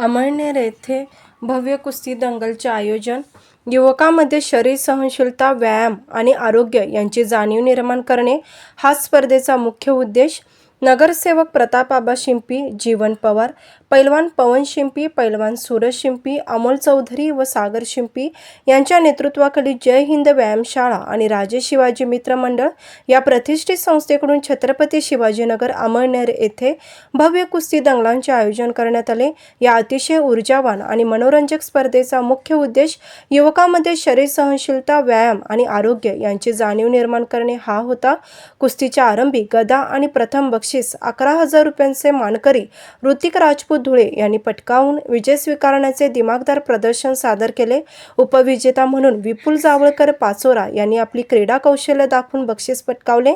अमळनेर येथे भव्य कुस्ती दंगलचे आयोजन. युवकामध्ये शरीर सहनशीलता व्यायाम आणि आरोग्य यांची जाणीव निर्माण करणे हा स्पर्धेचा मुख्य उद्देश. नगरसेवक प्रतापआबा शिंपी जीवन पवार पैलवान पवन शिंपी पैलवान सूरज शिंपी अमोल चौधरी व सागर शिंपी यांच्या नेतृत्वाखाली जय हिंद व्यायामशाळा आणि राजे शिवाजी मित्र मंडळ या प्रतिष्ठित संस्थेकडून छत्रपती शिवाजीनगर अमळनेर येथे भव्य कुस्ती दंगलांचे आयोजन करण्यात आले. या अतिशय ऊर्जावान आणि मनोरंजक स्पर्धेचा मुख्य उद्देश युवकांमध्ये शरीर सहनशीलता व्यायाम आणि आरोग्य यांची जाणीव निर्माण करणे हा होता. कुस्तीच्या आरंभी गदा आणि प्रथम बक्षीस बक्षीस अकरा हजार रुपयांचे मानकरी ऋतिक राजपूत धुळे यांनी पटकावून विजय स्वीकारण्याचे दिमागदार प्रदर्शन सादर केले. उपविजेता म्हणून विपुल जावळकर पाचोरा यांनी आपली क्रीडा कौशल्य दाखवून बक्षीस पटकावले.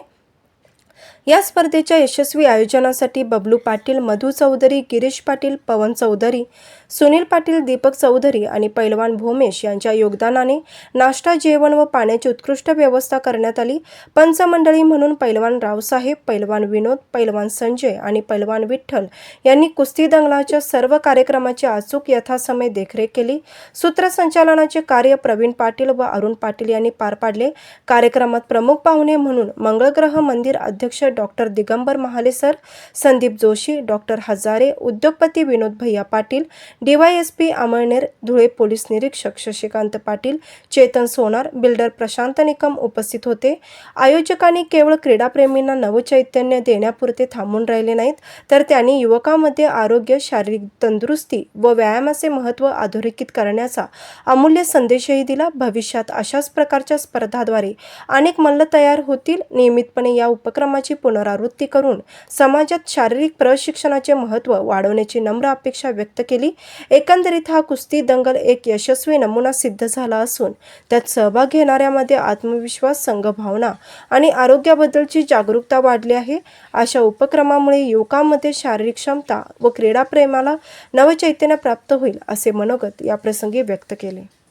या स्पर्धेच्या यशस्वी आयोजनासाठी बबलू पाटील मधु चौधरी गिरीश पाटील पवन चौधरी सुनील पाटील दीपक चौधरी आणि पैलवान भोमेश यांच्या योगदानाने नाश्ता जेवण व पाण्याची उत्कृष्ट व्यवस्था करण्यात आली. पंचमंडळी म्हणून पैलवान रावसाहेब पैलवान विनोद पैलवान संजय आणि पैलवान विठ्ठल यांनी कुस्ती दंगलाच्या सर्व कार्यक्रमाची अचूक यथासमय देखरेख केली. सूत्रसंचालनाचे कार्य प्रवीण पाटील व अरुण पाटील यांनी पार पाडले. कार्यक्रमात प्रमुख पाहुणे म्हणून मंगळग्रह मंदिर अध्यक्ष doctor Digambar Mahale sir Sandeep Joshi doctor Hazare उद्योगपती विनोद भैया पाटील डीवायएसपी अमळनेर धुळे पोलीस निरीक्षक शशिकांत पाटील चेतन सोनार बिल्डर प्रशांत निकम उपस्थित होते. आयोजकांनी केवळ क्रीडाप्रेमींना नवचैतन्य देण्यापुरते थांबून राहिले नाहीत तर त्यांनी युवकांमध्ये आरोग्य शारीरिक तंदुरुस्ती व व्यायामाचे महत्त्व अधोरेखित करण्याचा अमूल्य संदेशही दिला. भविष्यात अशाच प्रकारच्या स्पर्धाद्वारे अनेक मल्ल तयार होतील. नियमितपणे या उपक्रमाची पुनरावृत्ती करून समाजात शारीरिक प्रशिक्षणाचे महत्त्व वाढवण्याची नम्र अपेक्षा व्यक्त केली. एकंदरीत हा कुस्ती दंगल एक यशस्वी नमुना सिद्ध झाला असून त्यात सहभाग घेणाऱ्यामध्ये आत्मविश्वास संघभावना आणि आरोग्याबद्दलची जागरूकता वाढली आहे. अशा उपक्रमामुळे युवकांमध्ये शारीरिक क्षमता व क्रीडाप्रेमाला नवचैतन्य प्राप्त होईल असे मनोगत या प्रसंगी व्यक्त केले.